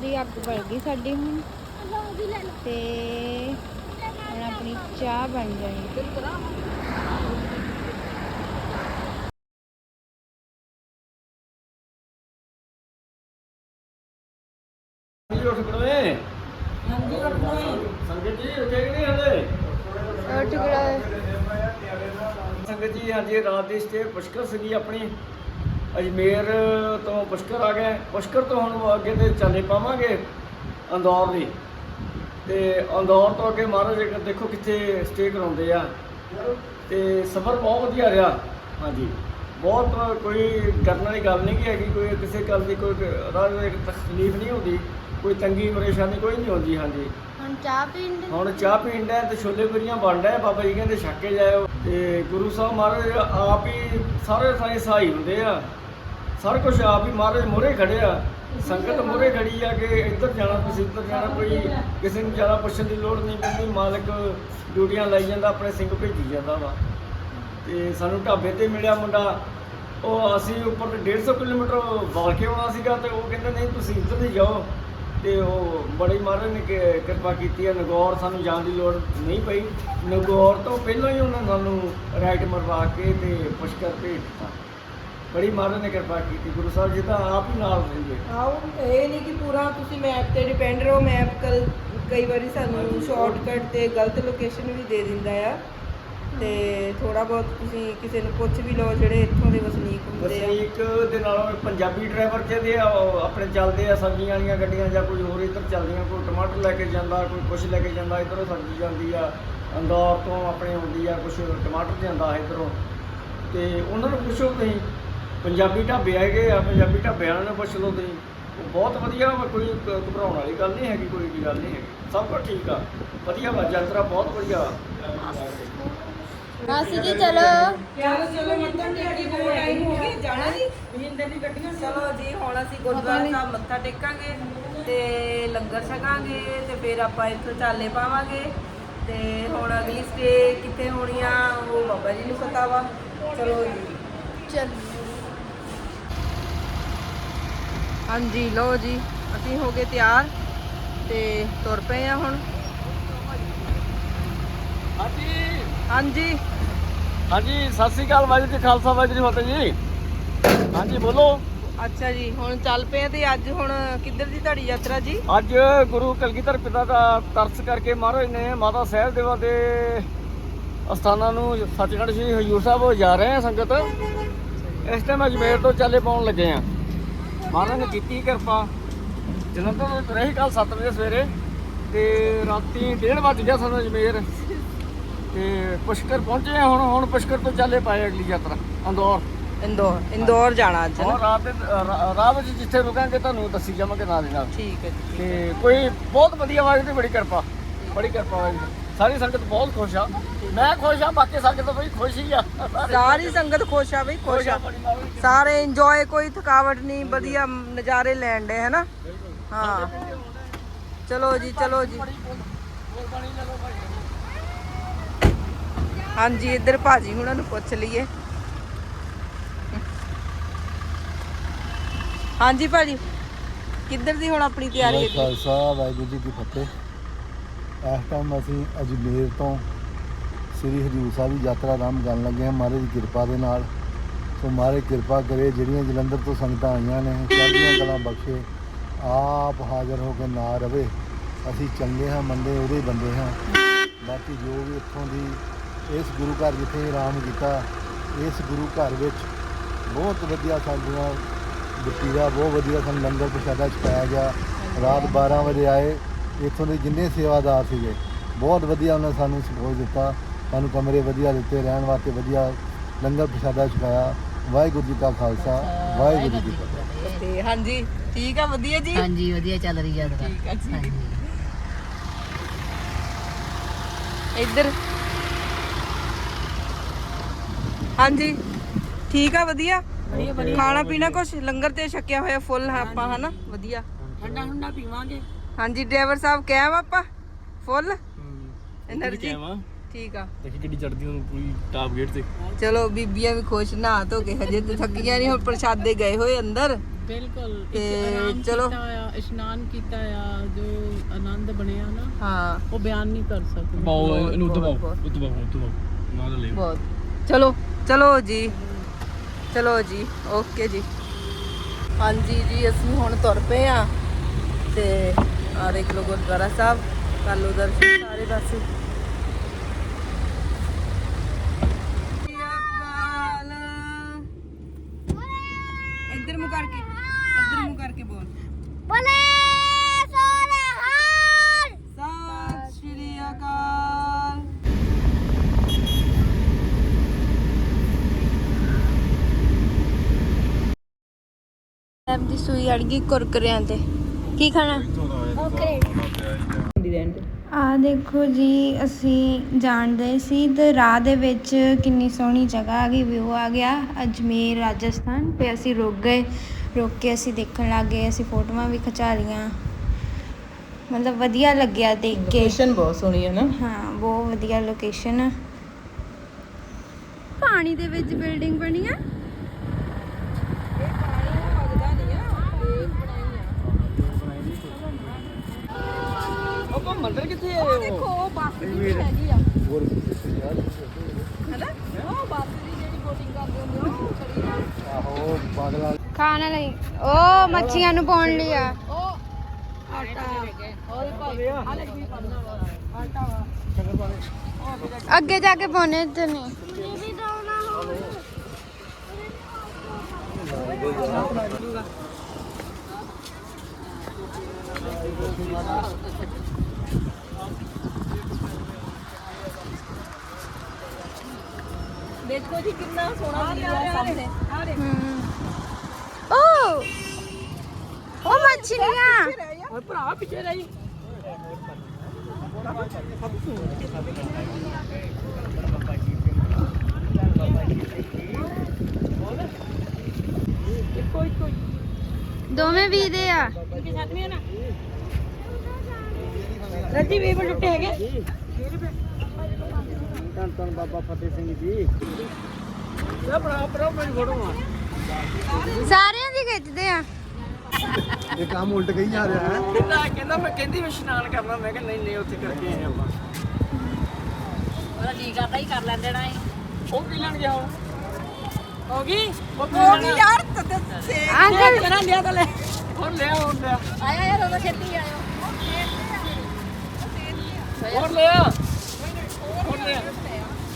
ਦੀ ਅੱਗ ਬਲ ਗਈ ਸਾਡੀ ਹੁਣ। ਤੇ ਹੁਣ ਆਪਣੀ ਚਾਹ ਬਣ ਜਾਣੀ। ਉੱਠ ਸੰਗਤ ਜੀ ਉੱਠੇ ਕਿ ਨਹੀਂ ਹਲੇ? ਉੱਠ ਗੜਾ ਸੰਗਤ ਜੀ ਹਾਂਜੀ ਰਾਤ ਦੀ ਸਟੇ ਪੁਸ਼ਕਰ ਸੀਗੀ ਆਪਣੀ। ਅਜਮੇਰ ਤੋਂ ਪੁਸ਼ਕਰ ਆ ਗਏ। ਪੁਸ਼ਕਰ ਤੋਂ ਹੁਣ ਅੱਗੇ ਤੇ ਚੱਲੇ ਪਾਵਾਂਗੇ ਅੰਦੌਰ ਲਈ ਤੇ ਅੰਦੌਰ ਤੋਂ ਅੱਗੇ ਮਹਾਰਾਜ ਦੇਖੋ ਕਿੱਥੇ ਸਟੇ ਕਰਾਉਂਦੇ ਆ। ਤੇ ਸਫ਼ਰ ਬਹੁਤ ਵਧੀਆ ਰਿਹਾ। ਹਾਂਜੀ। ਬਹੁਤ ਕੋਈ ਕਰਨ ਵਾਲੀ ਗੱਲ ਨਹੀਂ ਕਿ ਹੈਗੀ ਕੋਈ ਕਿਸੇ ਗੱਲ ਦੀ ਕੋਈ ਰਾਹ ਵਿੱਚ ਤਕਲੀਫ ਨਹੀਂ ਹੁੰਦੀ ਕੋਈ ਤੰਗੀ ਪਰੇਸ਼ਾਨੀ ਕੋਈ ਨਹੀਂ ਹੁੰਦੀ ਹਾਂਜੀ। ਹੁਣ ਚਾਹ ਪੀਣ ਦੇ ਹੁਣ ਚਾਹ ਪੀਣ ਦਾ ਤੇ ਛੋਲੇ ਪੁਰੀਆਂ ਬਣ ਰਿਹਾ ਬਾਬਾ ਜੀ ਕਹਿੰਦੇ ਛੱਕ ਕੇ ਜਾਇਓ। ਤੇ ਗੁਰੂ ਸਾਹਿਬ ਮਹਾਰਾਜ ਆਪ ਹੀ ਸਾਰੇ ਸਾਰੇ ਸਹਾਈ ਹੁੰਦੇ ਆ। ਸਾਰਾ ਕੁਝ ਆਪ ਹੀ ਮਹਾਰਾਜ ਮੋਰੇ ਖੜੇ ਆ। ਸੰਗਤ ਮੋਰੇ ਖੜੀ ਆ ਕਿ ਇੱਧਰ ਜਾਣਾ, ਤੁਸੀਂ ਇੱਧਰ ਜਾਣਾ, ਕੋਈ ਕਿਸੇ ਨੂੰ ਜ਼ਿਆਦਾ ਪੁੱਛਣ ਦੀ ਲੋੜ ਨਹੀਂ ਪੈਂਦੀ। ਮਾਲਕ ਡਿਊਟੀਆਂ ਲਾਈ ਜਾਂਦਾ, ਆਪਣੇ ਸਿੰਘ ਭੇਜੀ ਜਾਂਦਾ ਵਾ। ਤੇ ਸਾਨੂੰ ਢਾਬੇ ਤੇ ਮਿਲਿਆ ਮੁੰਡਾ। ਉਹ ਅਸੀਂ ਉੱਪਰ ਤੇ 150 ਕਿਲੋਮੀਟਰ ਵਾਲ ਕੇ ਆਉਣਾ ਸੀਗਾ ਤੇ ਉਹ ਕਹਿੰਦੇ, ਨਹੀਂ, ਤੁਸੀਂ ਇੱਧਰ ਨਹੀਂ ਜਾਓ। ਤੇ ਉਹ ਬੜੀ ਮਹਾਰਾਜ ਨੇ ਕਿ- ਕਿਰਪਾ ਕੀਤੀ ਹੈ ਨਗੌਰ ਸਾਨੂੰ ਜਾਣ ਦੀ ਲੋੜ ਨਹੀਂ ਪਈ। ਨਗੌਰ ਤੋਂ ਪਹਿਲਾਂ ਹੀ ਉਹਨਾਂ ਸਾਨੂੰ ਰਾਈਟ ਮਰਵਾ ਕੇ ਤੇ ਪੁਸ਼ਕਰ ਭੇਜ ਦਿੱਤਾ। ਬੜੀ ਮਹਾਰਾਜ ਨੇ ਕਿਰਪਾ ਕੀਤੀ ਗੁਰੂ ਸਾਹਿਬ ਜੀ ਤਾਂ ਆਪ ਹੀ ਨਾਲ ਰਹਿੰਦੇ ਆਓ ਇਹ ਨਹੀਂ ਕਿ ਪੂਰਾ ਤੁਸੀਂ ਮੈਪ ਤੇ ਡਿਪੈਂਡ ਰਹੋ ਮੈਪ ਕਲ ਕਈ ਵਾਰੀ ਸਾਨੂੰ ਸ਼ਾਰਟਕਟ ਤੇ ਗਲਤ ਲੋਕੇਸ਼ਨ ਵੀ ਦੇ ਦਿੰਦਾ ਆ। ਤੇ ਥੋੜਾ ਬਹੁਤ ਤੁਸੀਂ ਕਿਸੇ ਨੂੰ ਪੁੱਛ ਵੀ ਲਓ ਜਿਹੜੇ ਇੱਥੋਂ ਦੇ ਵਸਨੀਕ ਹੁੰਦੇ ਆ। ਵਸਨੀਕ ਦੇ ਨਾਲੋਂ ਪੰਜਾਬੀ ਡਰਾਈਵਰ ਜਿਹਦੇ ਆ? ਉਹ ਆਪਣੇ ਚੱਲਦੇ ਆ ਸਬਜ਼ੀਆਂ ਵਾਲੀਆਂ ਗੱਡੀਆਂ ਜਾਂ ਕੋਈ ਹੋਰ ਇੱਧਰ ਚੱਲਦੀਆਂ ਕੋਈ ਟਮਾਟਰ ਲੈ ਕੇ ਜਾਂਦਾ ਕੋਈ ਕੁਛ ਲੈ ਕੇ ਜਾਂਦਾ ਇੱਧਰੋਂ ਸਬਜ਼ੀ ਜਾਂਦੀ ਆ ਅੰਦੌਰ ਤੋਂ ਆਪਣੇ ਆਉਂਦੀ ਆ ਕੁਛ ਟਮਾਟਰ ਜਾਂਦਾ ਇੱਧਰੋਂ। ਤੇ ਉਹਨਾਂ ਨੂੰ ਪੁੱਛੋ ਤੁਸੀਂ ਪੰਜਾਬੀ ਢਾਬੇ ਹੈਗੇ ਆ ਪੰਜਾਬੀ ਢਾਬਿਆਂ ਨੂੰ ਪੁੱਛ ਲਓ ਤੁਸੀਂ। ਉਹ ਬਹੁਤ ਵਧੀਆ ਵਾ ਕੋਈ ਘਬਰਾਉਣ ਵਾਲੀ ਗੱਲ ਨਹੀਂ ਹੈਗੀ ਕੋਈ ਵੀ ਗੱਲ ਨਹੀਂ ਹੈਗੀ। ਸਭ ਕੁਝ ਠੀਕ ਆ ਵਧੀਆ ਵਾ ਯਾਤਰਾ ਬਹੁਤ ਵਧੀਆ ਮਾਸੀ ਜੀ ਚਲੋ। ਚਲੋ ਚਲੋ ਮੱਥਾ ਟੇਕੀ ਬਹੁਤ ਟਾਈਮ ਹੋ ਗਿਆ ਜਾਣਾ ਜੀ ਮਹਿੰਦਰ ਦੀ ਗੱਡੀਆਂ ਚਲੋ ਜੀ ਹੁਣ ਅਸੀਂ ਗੁਰਦੁਆਰਾ ਸਾਹਿਬ ਮੱਥਾ ਟੇਕਾਂਗੇ ਤੇ ਲੰਗਰ ਛਕਾਂਗੇ ਤੇ ਫਿਰ ਆਪਾਂ ਇੱਥੋਂ ਚਾਲੇ ਪਾਵਾਂਗੇ। ਤੇ ਹੁਣ ਅਗਲੀ ਸਟੇ ਕਿੱਥੇ ਹੋਣੀ ਆ ਉਹ ਬਾਬਾ ਜੀ ਨੂੰ ਪਤਾ ਵਾ। ਚਲੋ ਜੀ। ਚਲ। ਹਾਂਜੀ ਲਓ ਜੀ ਅਸੀਂ ਹੋ ਗਏ ਤਿਆਰ ਤੇ ਤੁਰ ਪਏ ਆ ਹੁਣ। ਹਾਂਜੀ। ਹਾਂਜੀ। ਹਾਂਜੀ ਸਤਿ ਸ੍ਰੀ ਅਕਾਲ ਵਾਹਿਗੁਰੂ ਜੀ ਖਾਲਸਾ ਵਾਹਿਗੁਰੂ ਜੀ ਫਤਿਹ ਜੀ। ਹਾਂਜੀ ਬੋਲੋ। ਅੱਛਾ ਜੀ ਹੁਣ ਚੱਲ ਪਏ ਆ ਤੇ ਅੱਜ ਹੁਣ ਕਿੱਧਰ ਦੀ ਤੁਹਾਡੀ ਯਾਤਰਾ ਜੀ? ਅੱਜ ਗੁਰੂ ਕਲਗੀਧਰ ਪਿਤਾ ਦਾ ਤਰਸ ਕਰਕੇ ਮਹਾਰਾਜ ਨੇ ਮਾਤਾ ਸਾਹਿਬ ਦੇਵਾ ਦੇ ਅਸਥਾਨਾਂ ਨੂੰ ਸੱਚਖੰਡ ਸ੍ਰੀ ਹਜੂਰ ਸਾਹਿਬ ਜਾ ਰਹੇ ਆ ਸੰਗਤ। ਇਸ ਟਾਈਮ ਅਜਮੇਰ ਤੋਂ ਚਾਲੇ ਪਾਉਣ ਲੱਗੇ ਆ। ਮਹਾਰਾਜ ਨੇ ਕੀਤੀ ਕਿਰਪਾ। ਜਲੰਧਰ ਤੋਂ ਤੁਰੇ ਸੀ ਕੱਲ 7 ਵਜੇ ਸਵੇਰੇ ਤੇ ਰਾਤੀ 1:30 ਵਜੇ ਗਿਆ ਸਾਨੂੰ ਅਜਮੇਰ। ਤੇ ਪੁਸ਼ਕਰ ਪਹੁੰਚੇ ਆ ਹੁਣ ਹੁਣ ਪੁਸ਼ਕਰ ਤੋਂ ਚਾਲੇ ਪਾਏ ਅਗਲੀ ਯਾਤਰਾ ਅੰਦੌਰ ਇੰਦੌਰ ਇੰਦੌਰ ਜਾਣਾ ਅੱਜ ਔਰ ਨਾ? ਰਾਤ ਦੇ ਰਾ- ਰਾਹ ਵਿੱਚ ਜਿੱਥੇ ਰੁਕਾਂਗੇ ਤੁਹਾਨੂੰ ਦੱਸੀ ਜਾਵਾਂਗੇ ਨਾਲ ਦੀ ਨਾਲ। ਠੀਕ ਹੈ ਜੀ ਤੇ ਕੋਈ ਬਹੁਤ ਵਧੀਆ ਵਾਹਿਗੁਰੂ ਦੀ ਬੜੀ ਕਿਰਪਾ ਬੜੀ ਕਿਰਪਾ ਵਾਹਿਗੁਰੂ ਦੀ। ਸਾਰੀ ਸੰਗਤ ਬਹੁਤ ਖੁਸ਼ ਆ। ਮੈਂ ਖੁਸ਼ ਆ ਬਾਕੀ ਸੰਗਤ ਬਈ ਖੁਸ਼ ਹੀ ਆ। ਸਾਰੇ ਸੰਗਤ ਖੁਸ਼ ਆ ਬਈ ਖੁਸ਼ ਆ। ਸਾਰੇ ਇੰਜੋਏ ਕੋਈ ਥਕਾਵਟ ਨਹੀਂ ਵਧੀਆ ਨਜ਼ਾਰੇ ਲੈਣ ਦੇ ਹੈਨਾ? ਹਾਂ। ਚਲੋ ਜੀ ਚਲੋ ਜੀ। ਹਾਂਜੀ ਇੱਧਰ ਭਾਜੀ ਹੁਣਾਂ ਨੂੰ ਪੁੱਛ ਲਈਏ। ਹਾਂਜੀ ਭਾਜੀ ਕਿੱਧਰ ਦੀ ਹੁਣ ਆਪਣੀ ਤਿਆਰੀ? ਹੈ ਖਾਲਸਾ ਵਾਹਿਗੁਰੂ ਜੀ ਕੀ ਫਤਿਹ। ਇਸ ਟਾਈਮ ਅਸੀਂ ਅਜਮੇਰ ਤੋਂ ਸ੍ਰੀ ਹਜੂਰ ਸਾਹਿਬ ਦੀ ਯਾਤਰਾ ਆਰੰਭ ਕਰਨ ਲੱਗੇ ਹਾਂ। ਮਹਾਰਾਜ ਦੀ ਕਿਰਪਾ ਦੇ ਨਾਲ। ਸੋ ਮਹਾਰਾਜ ਕਿਰਪਾ ਕਰੇ, ਜਿਹੜੀਆਂ ਜਲੰਧਰ ਤੋਂ ਸੰਗਤਾਂ ਆਈਆਂ ਨੇ ਚੜ੍ਹਦੀਆਂ ਕਲਾਂ ਬਖਸ਼ੇ, ਆਪ ਹਾਜ਼ਰ ਹੋ ਕੇ ਨਾ ਰਵੇ। ਅਸੀਂ ਚੰਗੇ ਹਾਂ, ਮੰਦੇ, ਉਹਦੇ ਹੀ ਬੰਦੇ ਹਾਂ। ਬਾਕੀ ਜੋ ਵੀ ਇੱਥੋਂ ਦੀ ਇਸ ਗੁਰੂ ਘਰ ਜਿੱਥੇ ਆਰਾਮ ਕੀਤਾ ਇਸ ਗੁਰੂ ਘਰ ਵਿੱਚ ਬਹੁਤ ਵਧੀਆ ਸਾਡੀਆਂ ਵਤੀਰਾ, ਬਹੁਤ ਵਧੀਆ ਸਾਨੂੰ ਲੰਗਰ ਪ੍ਰਸ਼ਾਦਾ ਛਕਾਇਆ ਗਿਆ। ਰਾਤ 12 ਵਜੇ ਆਏ। ਇੱਥੋਂ ਦੇ ਜਿੰਨੇ ਸੇਵਾਦਾਰ ਸੀਗੇ ਬਹੁਤ ਵਧੀਆ ਉਹਨਾਂ ਸਾਨੂੰ ਸਪੋਰਟ ਦਿੱਤਾ ਸਾਨੂੰ ਕਮਰੇ ਵਧੀਆ ਦਿੱਤੇ ਰਹਿਣ ਵਾਸਤੇ ਵਧੀਆ ਲੰਗਰ ਪ੍ਰਸ਼ਾਦਾ ਛਕਾਇਆ ਵਾਹਿਗੁਰੂ ਜੀ ਕਾ ਖਾਲਸਾ ਵਾਹਿਗੁਰੂ ਜੀ ਕੀ ਫਤਿਹ। ਤੇ ਹਾਂਜੀ ਠੀਕ ਆ ਵਧੀਆ ਜੀ? ਹਾਂਜੀ ਵਧੀਆ ਚੱਲ ਰਹੀ ਠੀਕ ਆ ਜੀ। ਹਾਂਜੀ। ਇੱਧਰ। ਹਾਂਜੀ ਠੀਕ ਆ ਵਧੀਆ? ਖਾਣਾ ਪੀਣਾ ਕੁਛ? ਲੰਗਰ ਤੇ ਛਕਿਆ ਹੋਇਆ ਫੁੱਲ ਆਪਾਂ ਹਨਾ? ਵਧੀਆ। ਠੰਡਾ ਠੰਡਾ ਪੀਵਾਂਗੇ। ਹਾਂਜੀ ਡਰਾਈਵਰ ਸਾਹਿਬ ਕਹਿਮ ਆਪਾਂ। ਫੁੱਲ? એનર્ਜੀ ਠੀਕ ਆ। ਦੇਖੀ ਕਿੱਡੀ ਚੜਦੀ ਹੁਣ ਪੂਰੀ ਟਾਪ ਗੇਟ ਤੇ। ਚਲੋ ਬੀਬੀਆਂ ਵੀ ਖੁਸ਼ ਨਹਾ ਧੋ ਕੇ ਹਜੇ ਤੇ ਥੱਕੀਆਂ ਨਹੀਂ ਹੁਣ ਪ੍ਰਸ਼ਾਦੇ ਗਏ ਹੋਏ ਅੰਦਰ। ਬਿਲਕੁਲ ਚਲੋ ਚਲੋ ਜੀ। ਚਲੋ ਜੀ ਓਕੇ ਜੀ। ਹਾਂਜੀ ਜੀ ਅਸੀਂ ਹੁਣ ਤੁਰ ਪਏ ਆ ਤੇ ਆ ਦੇਖ ਲਓ ਗੁਰਦੁਆਰਾ ਸਾਹਿਬ ਕਰ ਲਓ ਦਰਸ਼ਨ ਸਾਰੇ ਪਾਸੇ। ਇੱਧਰ ਮੂੰਹ ਕਰਕੇ ਇੱਧਰ ਮੂੰਹ ਕਰਕੇ ਬੋਲ। ਬੋਲੇ ਦੀ ਸੂਈ ਅੜ ਗਈ ਕੁਰਕਰਿਆਂ ਤੇ। ਕੀ ਖਾਣਾ? ਆ ਦੇਖੋ ਜੀ ਅਸੀਂ ਜਾਣਦੇ ਸੀ ਤੇ ਰਾਹ ਦੇ ਵਿੱਚ ਕਿੰਨੀ ਸੋਹਣੀ ਜਗ੍ਹਾ ਆ ਗਈ ਵਿਊ ਆ ਗਿਆ ਅਜਮੇਰ ਰਾਜਸਥਾਨ ਤੇ ਅਸੀਂ ਰੁਕ ਗਏ ਰੁਕ ਕੇ ਅਸੀਂ ਦੇਖਣ ਲੱਗ ਗਏ ਅਸੀਂ ਫੋਟੋਆਂ ਵੀ ਖਿਚਾ ਲਈਆਂ ਮਤਲਬ ਵਧੀਆ ਲੱਗਿਆ ਦੇਖ ਕੇ। ਲੋਕੇਸ਼ਨ ਬਹੁਤ ਸੋਹਣੀ ਹੈ ਨਾ। ਹਾਂ ਬਹੁਤ ਵਧੀਆ ਲੋਕੇਸ਼ਨ ਪਾਣੀ ਦੇ ਵਿੱਚ ਬਿਲਡਿੰਗ ਬਣੀ ਆ। ਮੰਦਰ ਕਿੱਥੇ ਹੋ? ਦੇਖੋ ਬੱਸ ਦੀ ਹੈਗੀ ਆ। ਹੋਰ ਕਿਸੇ ਯਾਰ ਹੈਨਾ? ਉਹ ਬੱਸ ਦੀ ਜਿਹੜੀ ਬੋਟਿੰਗ ਕਰਦੇ ਹੁੰਦੇ ਆ, ਉਹ ਖੜੀ ਆ। ਆਹੋ ਪਾਗਲਾ ਖਾਣਾ ਲਈ ਉਹ ਮੱਛੀਆਂ ਨੂੰ ਪਾਉਣ ਲਈ ਆ। ਉਹ ਆਟਾ। ਉਹਦੇ ਭਾਵੇਂ ਹਾਲੇ ਵੀ ਕਰਨਾ ਵਾ। ਆਟਾ ਵਾ। ਅੱਗੇ ਜਾ ਕੇ ਪਾਉਣੇ ਤੇ ਨਹੀਂ ਦੇਖੋ ਜੀ ਕਿੰਨਾ ਸੋਹਣਾ ਵੀਊ ਆ ਸਾਹਮਣੇ। ਹਮ। ਓ ਉਹ ਮੱਛੀਆਂ ਓਏ ਭਰਾ ਪਿੱਛੇ ਰਹੀ ਦੋਵੇਂ ਵੀ ਦੇ ਆ। ਰੱਜੀ ਵੀ ਬੜ ਟੁੱਟੇ ਹੈਗੇ। ਧੰਨ ਧੰਨ ਬਾਬਾ ਫਤਿਹ ਸਿੰਘ ਜੀ। ਇਹ ਬੜਾ ਬੜਾ ਮੇਰੀ ਫੋਟੋ ਆ ਸਾਰਿਆਂ ਦੀ ਖਿੱਚਦੇ ਆ। ਇਹ ਕੰਮ ਉਲਟ ਗਈ ਜਾ ਰਿਹਾ ਹੈ। ਕਹਿੰਦਾ ਕਹਿੰਦਾ ਮੈਂ ਕਹਿੰਦੀ ਮੈਂ ਇਸ਼ਨਾਨ ਕਰਨਾ। ਮੈਂ ਕਿਹਾ ਨਹੀਂ ਨਹੀਂ ਉੱਥੇ ਕਰਕੇ ਆਏ ਆਪਾਂ। ਉਹਦਾ ਜੀ ਕਰਦਾ ਹੀ ਕਰ ਲੈਂਦੇ ਨਾ। ਉਹ ਕੀ ਲੈਣ ਗਿਆ ਹੁਣ। ਹੋ ਗਈ? ਉਹ ਕੀ ਉਹ ਲੈਣਾ? ਯਾਰ ਤੇ ਸੇ ਅੰਕਲ ਕਰਾਂ ਲਿਆ ਤਾਂ ਲੈ ਹੋਰ ਲਿਆ ਹੋਰ ਲਿਆ। ਆਇਆ ਯਾਰ ਉਹਦਾ ਛੇਤੀ ਆਇਓ ਹੋਰ ਲਿਆ। ਹੋਰ ਲਿਆ।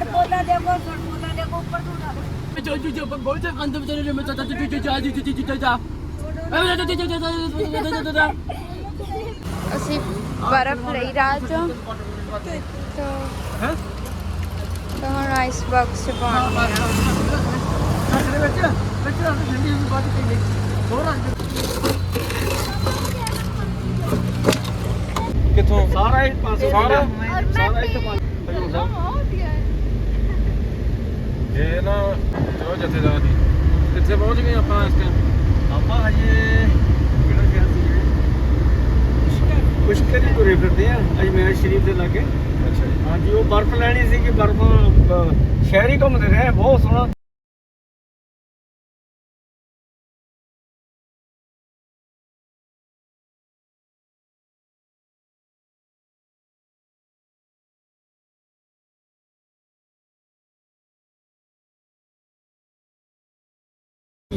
ਤਾਂ ਉਹਨੂੰ ਪਾਈ ਜਾ ਕਿੰਨੇ ਸੋਹਣੇ ਅੰਬ ਅਸੀਂ ਹੁਣ ਅੰਬ ਲੈਣ ਰੁਕੇ ਆ ਜੋ ਜੋ ਜੋ ਬਹੁਤ ਸੇ ਕੰਦ ਵਿੱਚ ਨੇ ਮੈਂ ਚਾਚਾ ਜੀ ਜੀ ਜਾ ਜੀ ਜੀ ਜੀ ਜਾ। ਅਸੀਂ ਬਰਫ਼ ਲਈ ਚੋਂ। ਤੇ ਹੈ? ਤਾਂ ਹੁਣ ਆਈਸ ਬਾਕਸ ਚ ਪਾਉਣੀ ਆ ਦੇ ਵਿੱਚ ਵਿੱਚ ਠੰਡੀ ਹੁੰਦੀ ਬਾਅਦ ਕਹੀਏ ਹੋਰ ਕਿੱਥੋਂ? ਸਾਰਾ ਹੀ 500 ਸਾਰਾ ਸਾਰਾ ਹੀ ਤਾਂ 500 ਇਹ ਨਾ ਜੋ ਜਥੇਦਾਰ ਦੀ ਕਿੱਥੇ ਪਹੁੰਚ ਗਏ ਆਪਾਂ ਇਸ ਟਾਈਮ ਆਪਾਂ ਹਜੇ ਕਿਹੜਾ ਸ਼ਹਿਰ ਸੀ ਪੁਸ਼ਕਰ। ਹੀ ਤੁਰੇ ਫਿਰਦੇ ਆ ਅਜਮੇਰ ਸ਼ਰੀਫ ਦੇ ਲਾਗੇ। ਅੱਛਾ ਜੀ। ਹਾਂਜੀ ਉਹ ਬਰਫ਼ ਲੈਣੀ ਸੀ ਕਿ ਬਰਫ਼ ਸ਼ਹਿਰ ਹੀ ਘੁੰਮਦੇ ਰਹੇ ਬਹੁਤ ਸੋਹਣਾ।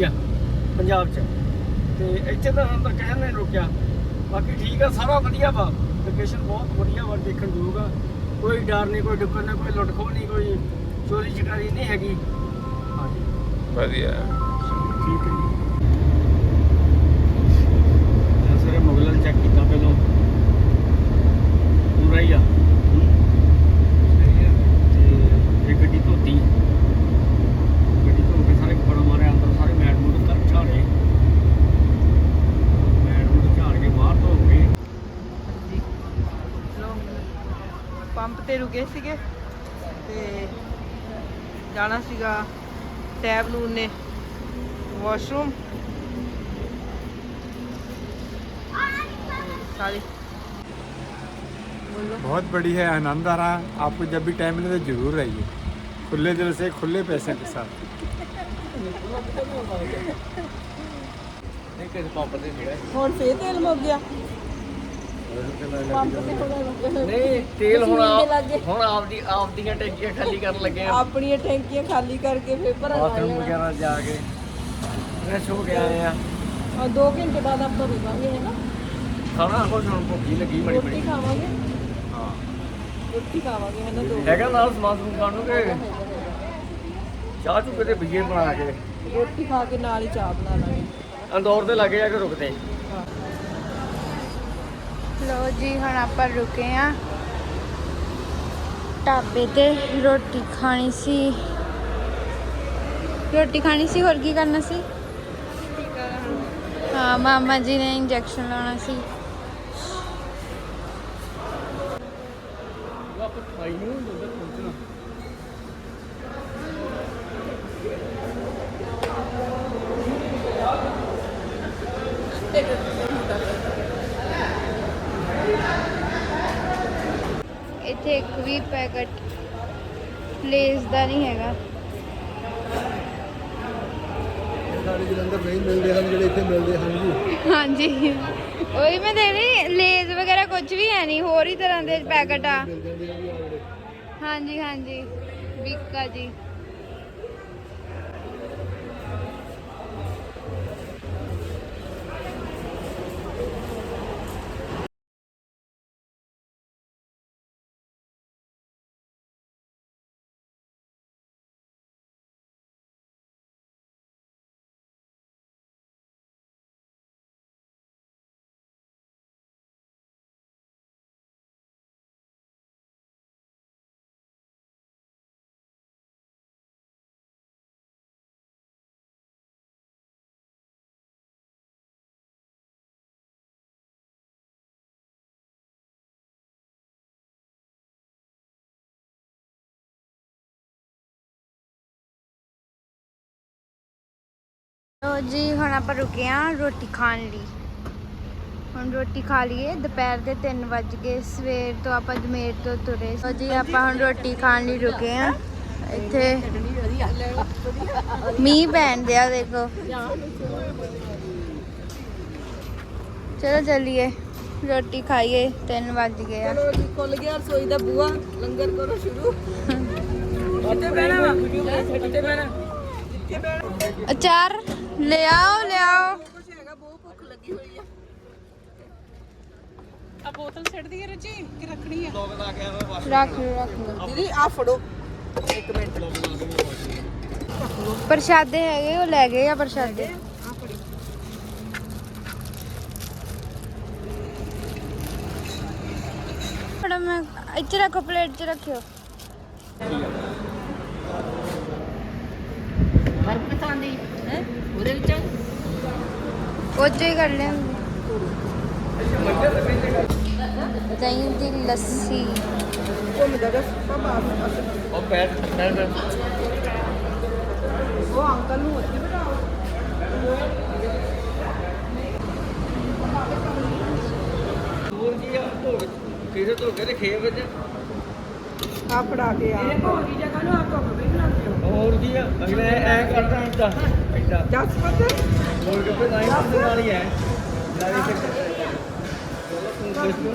ਆ ਪੰਜਾਬ ਚ। ਤੇ ਇੱਥੇ ਤਾਂ ਹੁਣ ਤਾਂ ਕਹਿਣ ਨੇ ਰੁਕਿਆ। ਬਾਕੀ ਠੀਕ ਆ ਸਾਰਾ ਵਧੀਆ ਵਾ। ਲੋਕੇਸ਼ਨ ਬਹੁਤ ਵਧੀਆ ਵਾ ਦੇਖਣ ਯੋਗ ਆ। ਕੋਈ ਡਰ ਨਹੀਂ ਕੋਈ ਡੁੱਕਰ ਨਹੀਂ ਕੋਈ ਲੁੱਟ ਖੋਹ ਨਹੀਂ ਕੋਈ ਚੋਰੀ ਚਕਾਰੀ ਨਹੀਂ ਹੈਗੀ। ਹਾਂਜੀ। ਵਧੀਆ। ਠੀਕ ਹੈ ਜੀ ਮੈਂ ਸਾਰੇ ਮੁਗਲਾਂ ਚੈੱਕ ਕੀਤਾ ਪਹਿਲਾਂ ਪੂਰਾ ਹੀ ਆ ਹੂੰ। ਤੇ ਇਹ ਗੱਡੀ ਧੋਤੀ ਗੱਡੀ ਧੋ ਕੇ ਸਾਰੇ ਕੱਪੜਾ ਮਾਰਿਆ ਅੰਦਰ ਸਾਰੇ ਮੈਟ ਮੂਟ ਕਰ ਝਾੜੇ ਰੁਕੇ ਸੀਗੇ ਤੇ ਜਾਣਾ ਸੀਗਾ ਟੈਬ ਨੂੰ ਨੇ ਵਾਸ਼ਰੂਮ ਸਾਰੀ बोलो बहुत बड़ी है आनंद आ रहा आपको जब भी टाइम मिले तो जरूर आइए खुले दिल से खुले पैसे के साथ ਹੁਣ ਫੇਰ ਤੇਲ ਮੁੱਕ ਗਿਆ ਨਹੀਂ ਤੇਲ ਹੁਣ ਮਸ਼ੀਨ ਦੇ ਆਪ- ਲਾਗੇ। ਹੁਣ ਆਪਦੀ ਆਪਦੀਆਂ ਟੈਂਕੀਆਂ ਖਾਲੀ ਕਰਨ ਲੱਗੇ ਆ। ਆਪਣੀਆਂ ਟੈਂਕੀਆਂ ਖਾਲੀ ਕਰਕੇ ਫੇਰ ਭਰਨ ਬਾਥਰੂਮ ਲੱਗ ਜਾਣਾ ਵਗੈਰਾ ਜਾ ਕੇ। ਫਰੈਸ਼ ਹੋ ਕੇ ਆਏ ਆ। ਔਰ 2 ਘੰਟੇ ਬਾਅਦ ਆਪਾਂ ਰੁਕਾਂਗੇ ਹੈ ਨਾ? ਖਾਣਾ ਕੁਝ ਹੁਣ ਭੁੱਖੀ ਲੱਗੀ ਬੜੀ ਰੋਟੀ ਬੜੀ ਖਾਵਾਂਗੇ? ਹਾਂ। ਰੋਟੀ ਖਾਵਾਂਗੇ ਹੈ ਨਾ ਦੋ ਹੈਗਾ ਨਾਲ ਸਮਾਨ ਸਮੂਨ ਖਾਣ ਨੂੰ ਕਿ? ਚਾਹ ਚੁੱਕੇ ਤੇ ਬੀਏ ਬਣਾ ਕੇ। ਰੋਟੀ ਖਾ ਕੇ ਨਾਲ ਹੀ ਚਾਹ ਬਣਾ ਲਾਂਗੇ। ਅੰਦੌਰ ਦੇ ਲੱਗੇ ਜਾ ਕੇ ਰੁਕਦੇ? ਲੋ ਜੀ ਹੁਣ ਆਪਾਂ ਰੁਕੇ ਆ। ਢਾਬੇ ਤੇ ਰੋਟੀ ਖਾਣੀ ਸੀ। ਰੋਟੀ ਖਾਣੀ ਸੀ ਹੋਰ ਕੀ ਕਰਨਾ ਸੀ? ਹਾਂ ਮਾਮਾ ਜੀ ਨੇ ਇੰਜੈਕਸ਼ਨ ਲਾਉਣਾ ਸੀ। Thank. 20 ਪੈਕਟ ਪਲੇਸ ਦਾ ਨਹੀਂ ਹੈਗਾ। ਹਾਂਜੀ। ਉਹੀ ਮੈਂ ਦੇ ਰਹੀ ਵਗੈਰਾ ਕੁਝ ਵੀ ਹੈ ਨਹੀਂ ਹੋਰ ਹੀ ਤਰ੍ਹਾਂ ਦੇ ਪੈਕਟ ਆ। ਹਾਂਜੀ ਹਾਂਜੀ। ਜੀ। ਲੋ ਜੀ ਹੁਣ ਆਪਾਂ ਰੁਕੇ ਆ ਰੋਟੀ ਖਾਣ ਲਈ। ਹੁਣ ਰੋਟੀ ਖਾ ਲਈਏ। ਦੁਪਹਿਰ ਦੇ 3 ਵੱਜ ਗਏ। ਸਵੇਰ ਤੋਂ ਆਪਾਂ ਜਮੇਰ ਤੋਂ ਤੁਰੇ। ਲੋ ਜੀ ਆਪਾਂ ਹੁਣ ਰੋਟੀ ਖਾਣ ਲਈ ਰੁਕੇ ਆ ਇੱਥੇ ਮੀਂਹ ਪੈਣ ਦਿਆ ਦੇਖੋ। ਚਲੋ ਚੱਲੀਏ। ਰੋਟੀ ਖਾਈਏ। 3 ਵੱਜ ਗਏ ਆ। ਚਲੋ ਜੀ ਖੁੱਲ ਗਿਆ ਰਸੋਈ ਦਾ ਬੂਆ ਲੰਗਰ ਕਰੋ ਸ਼ੁਰੂ। ਕਿੱਥੇ ਬਹਿਣਾ ਵਾ। ਕਿੱਥੇ ਬਹਿਣਾ। ਅਚਾਰ। ਲਿਆਓ ਲਿਆਓ। ਕੁਛ ਹੈਗਾ ਬਹੁਤ ਭੁੱਖ ਲੱਗੀ ਹੋਈ ਆ? ਰੱਖ ਲਓ ਰੱਖ ਲਓ। ਦੀਦੀ ਆ ਫੜੋ। ਇੱਕ ਮਿੰਟ। ਪ੍ਰਸ਼ਾਦੇ ਹੈਗੇ ਉਹ ਲੈ ਗਏ ਆ ਪ੍ਰਸ਼ਾਦੇ। ਫੜਾ ਮੈਂ ਇੱਥੇ ਰੱਖੋ ਪਲੇਟ 'ਚ ਰੱਖਿਓ। ਬਰਫ ਪਸੰਦੀ ਹੈ? ਉਹਦੇ ਵਿੱਚ? ਉਹ 'ਚੋਂ ਹੀ ਕਰ ਲਿਆ ਦਹੀਂ ਦੀ ਲੱਸੀ। ਉਹ ਪੈਰ ਪੈਰ ਉਹ ਅੰਕਲ ਨੂੰ ਉੱਥੇ ਬਿਠਾਓ। ਦੂਰ ਕੀ ਆ? ਧੋ ਕਿਸੇ ਧੋ ਕੇ ਤੇ ਖੇਤ ਵਿੱਚ। ਆ ਫੜਾ ਕੇ ਆ। ਭੌਜੀ ਜਗ੍ਹਾ ਨੂੰ ਆ ਧੁੱਪ ਵੀ ਬਣਾਉਂਦੇ ਹੋਰ ਕੀ ਆ? ਅਗਲੇ ਐ ਕਰਦਾ ਏਦਾਂ ਏਦਾਂ ਜੱਸ ਪਤਾ। ਗੋਲ ਗੱਪੇ ਨਹੀਂ ਖਾਂਦੇ ਨਾਲ ਹੀ ਹੈ। ਨਾਲੇ ਤੇ ਤੂੰ ਕਿਸ ਨੂੰ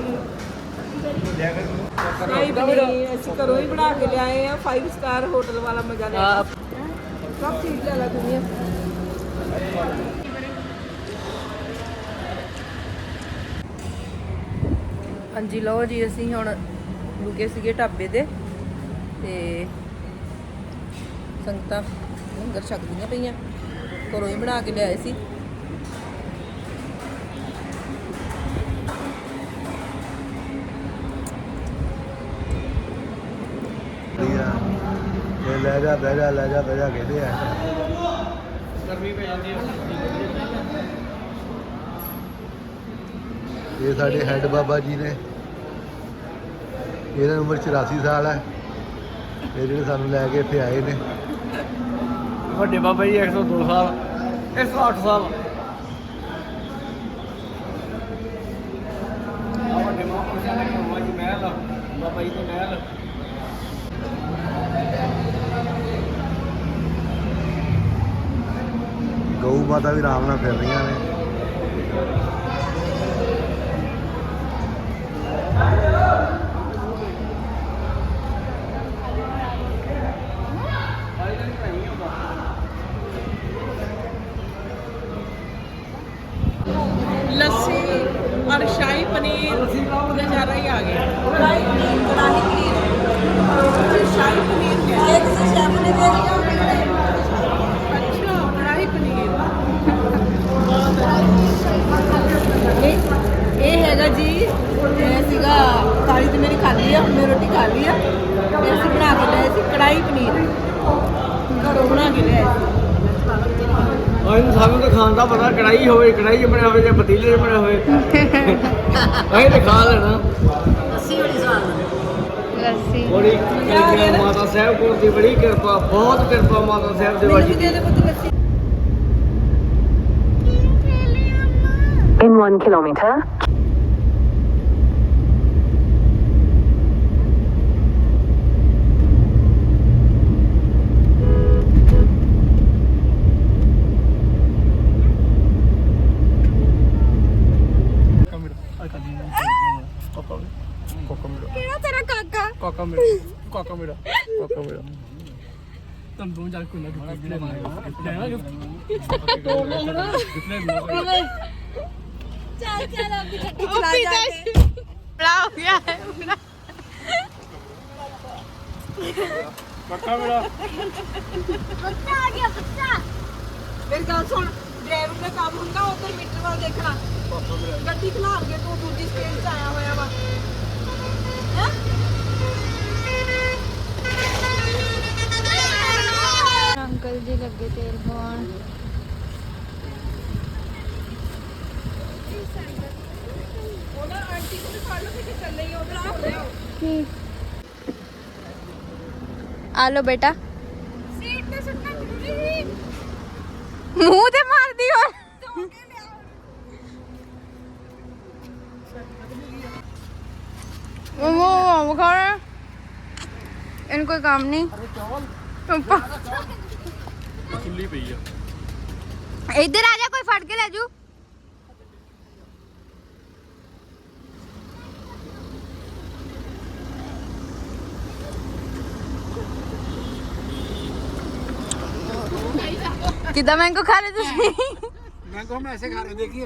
ਲਿਆ ਕਰ ਨਹੀਂ ਬਣੀ ਅਸੀਂ ਘਰੋਂ ਹੀ ਬਣਾ ਕੇ ਲਿਆਏ ਆ। 5 ਸਟਾਰ ਹੋਟਲ ਵਾਲਾ ਮਜ਼ਾ ਲਿਆ ਆ ਸਭ ਚੀਜ਼ ਲੈ ਲਾ ਦੁਨੀਆ। ਹਾਂਜੀ ਲਓ ਜੀ ਅਸੀਂ ਹੁਣ ਰੁਕੇ ਸੀਗੇ ਢਾਬੇ ਤੇ। ਤੇ ਸੰਗਤਾਂ ਲੰਗਰ ਛਕਦੀਆਂ ਪਈਆਂ। ਘਰੋਂ ਹੀ ਬਣਾ ਕੇ ਲਿਆਏ ਸੀ। ਇਹ ਲੈ ਜਾ ਬਹਿ ਜਾ ਲੈ ਜਾ ਬਹਿ ਜਾ ਕਹਿੰਦੇ ਆ। ਗਰਮੀ ਪੈ ਜਾਂਦੀ ਹੈ ਇਹ ਸਾਡੇ ਹੈੱਡ ਬਾਬਾ ਜੀ ਨੇ। ਇਹਨਾਂ ਦੀ ਉਮਰ 84 ਸਾਲ ਹੈ ਇਹ ਜਿਹੜੇ ਸਾਨੂੰ ਲੈ ਕੇ ਇੱਥੇ ਆਏ ਨੇ। ਵੱਡੇ ਬਾਬਾ ਜੀ 102 ਸਾਲ 108 ਸਾਲ। ਆ ਵੱਡੇ ਮਹਾਂਪੁਰਸ਼ਾਂ ਦੇ ਬਾਬਾ ਜੀ ਮਹਿਲ ਬਾਬਾ ਜੀ ਦੇ ਮਹਿਲ। ਗਊ ਮਾਤਾ ਵੀ ਆਰਾਮ ਨਾਲ ਫਿਰ ਰਹੀਆਂ ਨੇ। ਬੜੀ ਕਿਰਪਾ ਮਾਤਾ ਸਾਹਿਬ ਕੋਲ ਦੀ ਬੜੀ ਕਿਰਪਾ ਬਹੁਤ ਕਿਰਪਾ ਮਾਤਾ ਸਾਹਿਬ ਦੇ ਮੈਨੂੰ ਵੀ ਵਾਜੀ ਦੇ ਦੇ ਪੁੱਤ ਲੱਸੀ In one kilometer, ਕਾਕਾ ਕਾਕਾ ਮੇਰਾ ਕਾਕਾ ਮੇਰਾ ਕਾਕਾ ਮੇਰਾ ਤੁਮ ਦੋ ਜਾ ਕੇ ਨਾ ਗਿਫਟ ਲੈਣਾ ਲੈਣਾ ਗਿਫਟ ਦੋ ਮੰਗਣਾ ਗਿਫਟ। ਲੈਣਾ ਚੱਲ ਚੱਲ ਆਪਣੀ ਗੱਡੀ ਚਲਾ ਜਾ ਕੇ ਬੜਾ ਹੋ ਗਿਆ ਹੈ ਕਾਕਾ ਮੇਰਾ ਬੱਚਾ ਆ ਗਿਆ ਡਰਾਈਵਰ ਦਾ ਕੰਮ ਹੁੰਦਾ ਉਧਰ ਮੀਟਰ ਵੱਲ ਦੇਖਣਾ। ਗੱਡੀ ਖਲਾਰ ਕੇ ਤੂੰ ਦੂਜੀ ਸਪੀਡ 'ਚ ਆਇਆ ਹੋਇਆ ਵਾ। ਅੰਕਲ ਜੀ ਲੱਗੇ ਤੇਲ ਪਵਾਉਣ ਉਹਨਾਂ ਆਂਟੀ ਨੂੰ ਵੀ ਫੜ ਲਓ ਕਿ ਚੱਲੇ ਹੀ ਉਧਰ ਹੋ ਰਿਹਾ ਆ ਲੋ ਬੇਟਾ ਸੀਟ ਤੇ ਸੁੱਟਣਾ ਜ਼ਰੂਰੀ ਮੂੰਹ ਤੇ ਮਾਰਦੀ ਹੋਰ ਉਹ ਉਹ ਖਾਣਾ ਇਹਨੂੰ ਕੋਈ ਕੰਮ ਨਹੀਂ ਚੁੱਪ ਖੁੱਲੀ ਪਈ ਆ ਇੱਧਰ ਆ ਜਾ ਕੋਈ ਫੜ ਕੇ ਲੈ ਜੂ ਕਿਦਾਂ ਮੈਂਗੋ ਖਾ ਰਹੇ ਤੁਸੀਂ मैं को हम ऐसे खा रहे देखिए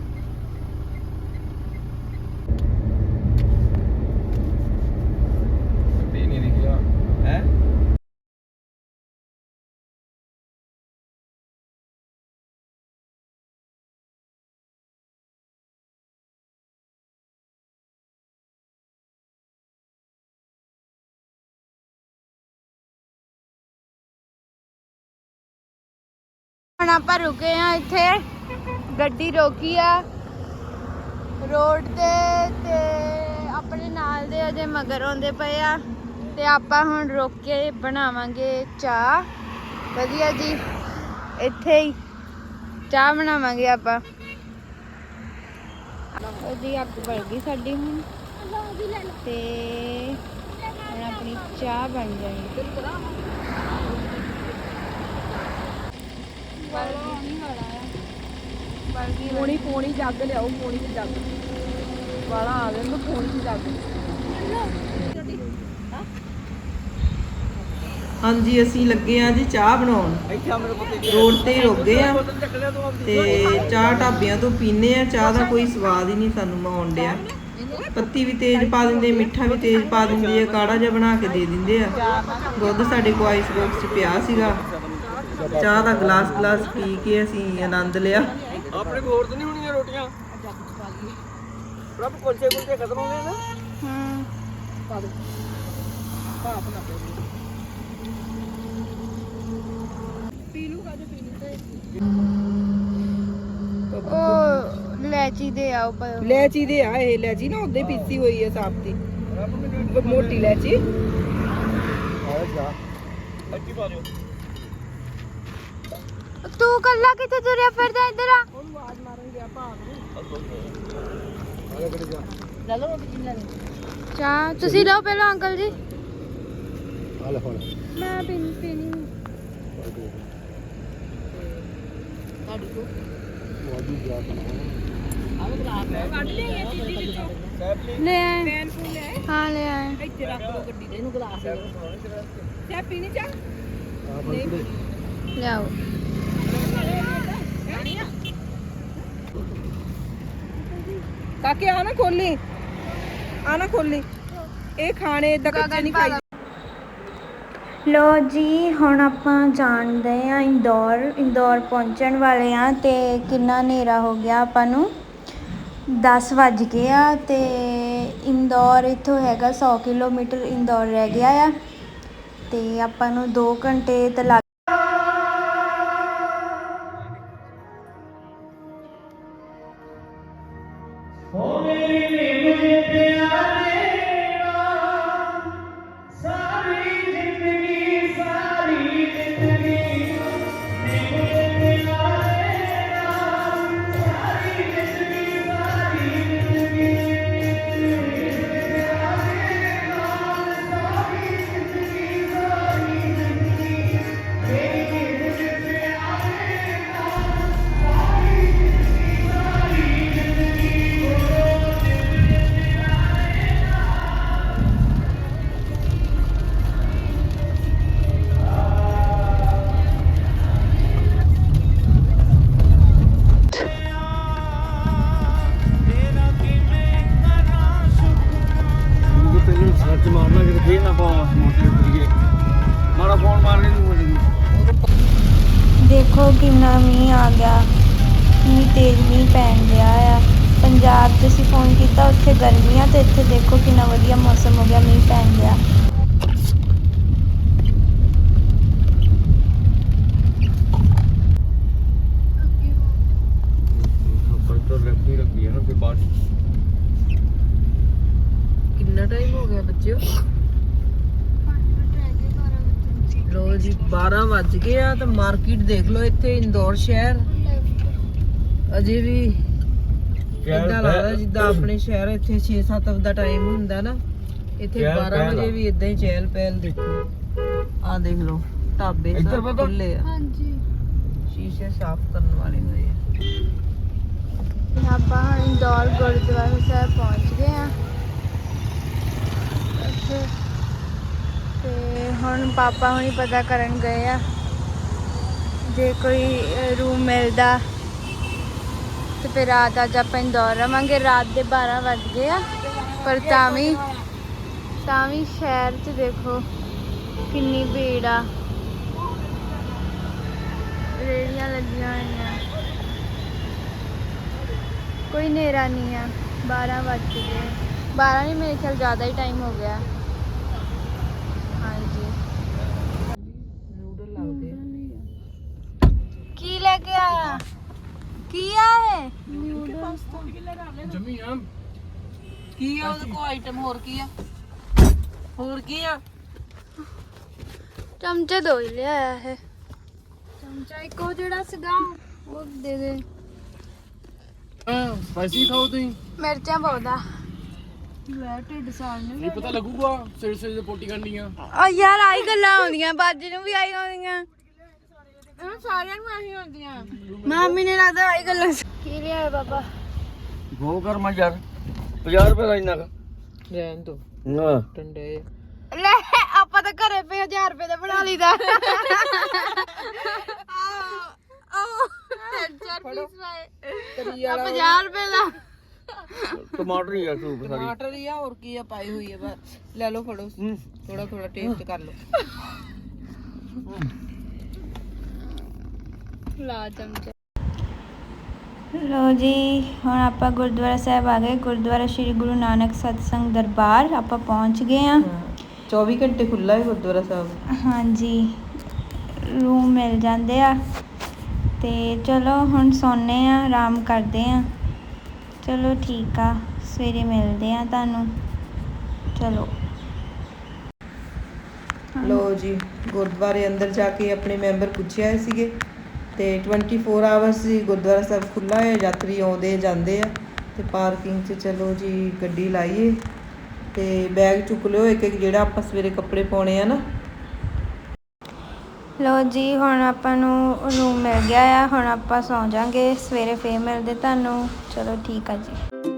ਹੁਣ ਆਪਾਂ ਰੁਕੇ ਆ ਇੱਥੇ। ਗੱਡੀ ਰੋਕੀ ਆ। ਰੋਡ ਤੇ ਤੇ ਆਪਣੇ ਨਾਲ ਦੇ ਅਜੇ ਮਗਰ ਆਉਂਦੇ ਪਏ ਆ। ਤੇ ਆਪਾਂ ਹੁਣ ਰੁਕ ਕੇ ਬਣਾਵਾਂਗੇ ਚਾਹ। ਵਧੀਆ ਜੀ। ਇੱਥੇ ਹੀ ਚਾਹ ਬਣਾਵਾਂਗੇ ਆਪਾਂ। ਜੀ, ਅੱਗ ਬਲ ਗਈ ਸਾਡੀ ਹੁਣ। ਤੇ ਆਪਣੀ ਚਾਹ ਬਣ ਜਾਣੀ ਬਲਗੀ ਨਹੀਂ ਹੋਣਾ ਆ ਬਲਗੀ ਪੋਣੀ ਪੋਣੀ ਜੱਗ ਲਿਆਓ, ਪੋਣੀ ਦੀ ਜੱਗ। ਵਾਲਾ ਆ ਗਿਆ ਨੂੰ ਪੋਣੀ ਦੀ ਜੱਗ। ਹਾਂਜੀ, ਅਸੀਂ ਲੱਗੇ ਆ ਜੀ ਚਾਹ ਬਣਾਉਣ। ਰੋਡ ਤੇ ਹੀ ਰੁਕ ਗਏ ਆ ਤੇ ਚਾਹ ਢਾਬਿਆਂ ਤੋਂ ਪੀਨੇ ਆ ਚਾਹ ਦਾ ਕੋਈ ਸਵਾਦ ਹੀ ਨਹੀਂ ਸਾਨੂੰ ਮਾਉਣ ਡਿਆ। ਪੱਤੀ ਵੀ ਤੇਜ਼ ਪਾ ਦਿੰਦੇ, ਮਿੱਠਾ ਵੀ ਤੇਜ਼ ਪਾ ਦਿੰਦੇ ਆ, ਕਾੜਾ ਜਿਹਾ ਬਣਾ ਕੇ ਦੇ ਦਿੰਦੇ ਆ। ਦੁੱਧ ਸਾਡੇ ਕੋਲ ਆਈਸ ਬਾਕਸ 'ਚ ਪਿਆ ਸੀਗਾ। ਚਾਹ ਦਾ ਗਲਾਸ ਗਲਾਸ ਪੀ ਕੇ ਅਸੀਂ ਆਨੰਦ ਲਿਆ। ਆਪਣੇ ਕੋਲ ਹੋਰ ਤਾਂ ਨਹੀਂ ਹੋਣੀਆਂ ਰੋਟੀਆਂ? ਪ੍ਰਭ ਕੁਲਚੇ ਕੁਲਚੇ ਖਤਮ ਹੋ ਗਏ ਨਾ? ਹੂੰ ਉਹ ਲੈਚੀ ਦੇ ਆਓ ਪਰ ਲੈਚੀ ਦੇ ਆ ਇਹ ਲੈਚੀ ਨਾ ਉਹਦੇ ਪੀਸੀ ਹੋਈ ਹੈ ਸਾਫ਼ ਦੀ। ਮੋਟੀ ਲੈਚੀ। ਤੂੰ ਕੱਲਾ ਕਿੱਥੇ ਤੁਰਿਆ ਫਿਰਦਾ ਇੱਧਰ ਆ? ਚਾਹ ਤੁਸੀਂ ਲਓ ਪਹਿਲਾਂ ਅੰਕਲ ਜੀ। ਆ ਲੈ ਫੜ ਮੈਂ ਪੀਣੀ ਪੀਣੀ ਵਾਦੀ ਜਾ ਲੈ ਆਏ। ਹਾਂ ਲੈ ਆਏ। ਇੱਥੇ ਰੱਖ ਲਓ ਗੱਡੀ ਦੇ ਇਹਨੂੰ ਗਲਾਸ ਦੇ ਚਾਹ ਪੀਣੀ ਚਾਹ? ਲਿਆਓ। ਕਾਕੇ ਆ ਨਾ ਖੋਲੀ। ਆ ਨਾ ਖੋਲੀ। ਇਹ ਖਾਣੇ ਇਦਾਂ ਕੱਚੇ ਨਹੀਂ ਖਾਈ। ਲੋ ਜੀ ਹੁਣ ਆਪਾਂ ਜਾਣਦੇ ਆ ਇੰਦੌਰ ਇੰਦੌਰ ਪਹੁੰਚਣ ਵਾਲੇ ਆ ਤੇ ਕਿੰਨਾ ਹਨੇਰਾ ਹੋ ਗਿਆ ਆਪਾਂ ਨੂੰ? 10 ਵੱਜ ਗਏ ਆ ਤੇ ਇੰਦੌਰ ਇੱਥੋਂ ਹੈਗਾ 100 ਕਿਲੋਮੀਟਰ ਇੰਦੌਰ ਰਹਿ ਗਿਆ ਆ। ਤੇ ਆਪਾਂ ਨੂੰ 2 ਘੰਟੇ ਤੇ ਤਾਂ ਮਾਰਕੀਟ ਦੇਖ ਲਓ ਇੱਥੇ ਇੰਦੌਰ ਸ਼ਹਿਰ। ਅਜੇ ਵੀ ਇਦਾਂ ਲੱਗਦਾ ਜਿੱਦਾਂ ਆਪਣੇ ਸ਼ਹਿਰ ਇੱਥੇ 6-7 ਦਾ ਟਾਈਮ ਹੁੰਦਾ ਨਾ। ਇੱਥੇ ਚਹਿਲ 12 ਪਹਿਲ ਵਜੇ। ਵੀ ਇਦਾਂ ਹੀ ਚਹਿਲ ਪਹਿਲ ਦੇਖੋ। ਆ ਦੇਖ ਲਓ ਢਾਬੇ ਸਭ ਖੁੱਲੇ ਆ। ਹਾਂਜੀ। ਸ਼ੀਸ਼ੇ ਸਾਫ਼ ਕਰਨ ਵਾਲੇ ਹੋਏ ਆ। ਆਪਾਂ ਹੁਣ ਇੰਦੌਰ ਗੁਰਦੁਆਰਾ ਸਾਹਿਬ ਪਹੁੰਚ ਗਏ ਆ। ਤੇ ਹੁਣ ਪਾਪਾ ਹੁਣੀ ਪਤਾ ਕਰਨ ਗਏ ਆ। ਜੇ ਕੋਈ ਰੂਮ ਮਿਲਦਾ, ਤੇ ਫਿਰ ਰਾਤ ਅੱਜ ਆਪਾਂ ਇੰਦੌਰ ਰਵਾਂਗੇ ਰਾਤ ਦੇ 12 ਵੱਜ ਗਏ ਆ, ਪਰ ਤਾਂ ਵੀ ਤਾਂ ਵੀ ਸ਼ਹਿਰ 'ਚ ਦੇਖੋ ਕਿੰਨੀ ਭੀੜ ਆ। ਰੇੜੀਆਂ ਲੱਗੀਆਂ ਹੋਈਆਂ। ਕੋਈ ਨੇਰਾ ਨਹੀਂ ਆ। 12 ਵੱਜ ਗਏ। 12 ਨਹੀਂ ਮੇਰੇ ਖਿਆਲ ਜ਼ਿਆਦਾ ਹੀ ਟਾਈਮ ਹੋ ਗਿਆ ਹਾਂਜੀ ਨੂਡਲ ਲੱਗਦੇ ਆ ਕੀ ਲੈ ਕੇ ਆਇਆ ਕੀ ਆ ਇਹ ਜੰਮੀ ਆ। ਕੀ ਆ ਉਹਦੇ ਕੋਲ ਆਈਟਮ ਹੋਰ ਕੀ ਆ? ਹੋਰ ਕੀ ਆ? ਚਮਚੇ ਦੋ ਹੀ ਲਿਆਇਆ ਹੈ ਚਮਚਾ ਇੱਕ ਉਹ ਜਿਹੜਾ ਸੀਗਾ ਉਹ ਦੇ ਦੇ। ਸਪਾਈਸੀ ਖਾਓ ਤੁਸੀਂ। ਮਿਰਚਾਂ ਬਹੁਤਾ ਲੈ ਢਿੱਡ ਸਾਲ ਨੂੰ ਨਹੀਂ ਪਤਾ ਲੱਗੂਗਾ ਸਿਰ ਸਿਰ ਦੇ ਪੋਟੀ ਕਰਨੀ ਆ ਯਾਰ ਆਈ ਗੱਲਾਂ ਆਉਂਦੀਆਂ ਬਾਜੀ ਨੂੰ ਵੀ ਆਈ ਆਉਂਦੀਆਂ। ਸਾਰਿਆਂ ਨੂੰ ਆਹੀ ਹੁੰਦੀਆਂ ਮਾਮੀ ਨੇ ਲੱਗਦਾ ਆਈ ਗੱਲਾਂ ਕੀ ਲਿਆ ਬਾਬਾ? ਗੋ ਕਰ ਮੈਂ ਯਾਰ। 50 ਰੁਪਏ ਦਾ ਇੰਨਾ। ਰਹਿਣ ਦੋ। ਨਾ ਟੰਡੇ। ਲੈ ਆਪਾਂ ਤਾਂ ਘਰੇ ਪਏ 1000 ਰੁਪਏ ਦਾ ਬਣਾ ਲਈਦਾ। ਆਹ ਹੈਡਸੈਟ ਪੀਸ ਪਾਏ ਆ 50 ਰੁਪਏ ਦਾ। ਟਮਾਟਰ ਹੀ ਆ ਸੂਪ ਸਾਰੀ। ਟਮਾਟਰ ਹੀ ਆ ਹੋਰ ਕੀ ਆ ਪਾਈ ਹੋਈ ਹੈ ਬਸ। ਲੈ ਲਓ ਫੜੋ। ਥੋੜਾ ਥੋੜਾ ਟੇਸਟ ਕਰ ਲਓ। ਲਾ ਚਮਚਾ। ਲੋ ਜੀ ਹੁਣ ਆਪਾਂ ਗੁਰਦੁਆਰਾ ਸਾਹਿਬ ਆ ਗਏ। ਗੁਰਦੁਆਰਾ ਸ੍ਰੀ ਗੁਰੂ ਨਾਨਕ ਸਤਸੰਗ ਦਰਬਾਰ ਆਪਾਂ ਪਹੁੰਚ ਗਏ ਆ 24 ਘੰਟੇ ਖੁੱਲਾ ਹੈ ਗੁਰਦੁਆਰਾ ਸਾਹਿਬ। ਹਾਂਜੀ ਰੂਮ ਮਿਲ ਜਾਂਦੇ ਆ। ਤੇ ਚਲੋ ਹੁਣ ਸੌਂਨੇ ਆ ਆਰਾਮ ਕਰਦੇ ਆ ਚਲੋ ਠੀਕ ਆ ਸਵੇਰੇ ਮਿਲਦੇ ਆ ਤੁਹਾਨੂੰ। ਚਲੋ। ਲੋ ਜੀ ਗੁਰਦੁਆਰੇ ਅੰਦਰ ਜਾ ਕੇ ਆਪਣੇ ਮੈਂਬਰ ਪੁੱਛਿਆ ਸੀਗੇ। ਤੇ 24 ਆਵਰਸ ਜੀ ਗੁਰਦੁਆਰਾ ਸਾਹਿਬ ਖੁੱਲਾ ਹੈ, ਯਾਤਰੀ ਆਉਂਦੇ ਜਾਂਦੇ ਆ ਤੇ ਪਾਰਕਿੰਗ 'ਚ ਚਲੋ ਜੀ ਗੱਡੀ ਲਾਈਏ ਤੇ ਬੈਗ ਚੁੱਕ ਲਿਓ, ਇੱਕ ਇੱਕ ਜਿਹੜਾ ਆਪਾਂ ਸਵੇਰੇ ਕੱਪੜੇ ਪਾਉਣੇ ਆ ਨਾ। ਲੋ ਜੀ, ਹੁਣ ਆਪਾਂ ਨੂੰ ਰੂਮ ਮਿਲ ਗਿਆ ਆ, ਹੁਣ ਆਪਾਂ ਸੌਂ ਜਾਾਂਗੇ, ਸਵੇਰੇ ਫੇਰ ਮਿਲਦੇ ਤੁਹਾਨੂੰ, ਚਲੋ ਠੀਕ ਆ ਜੀ।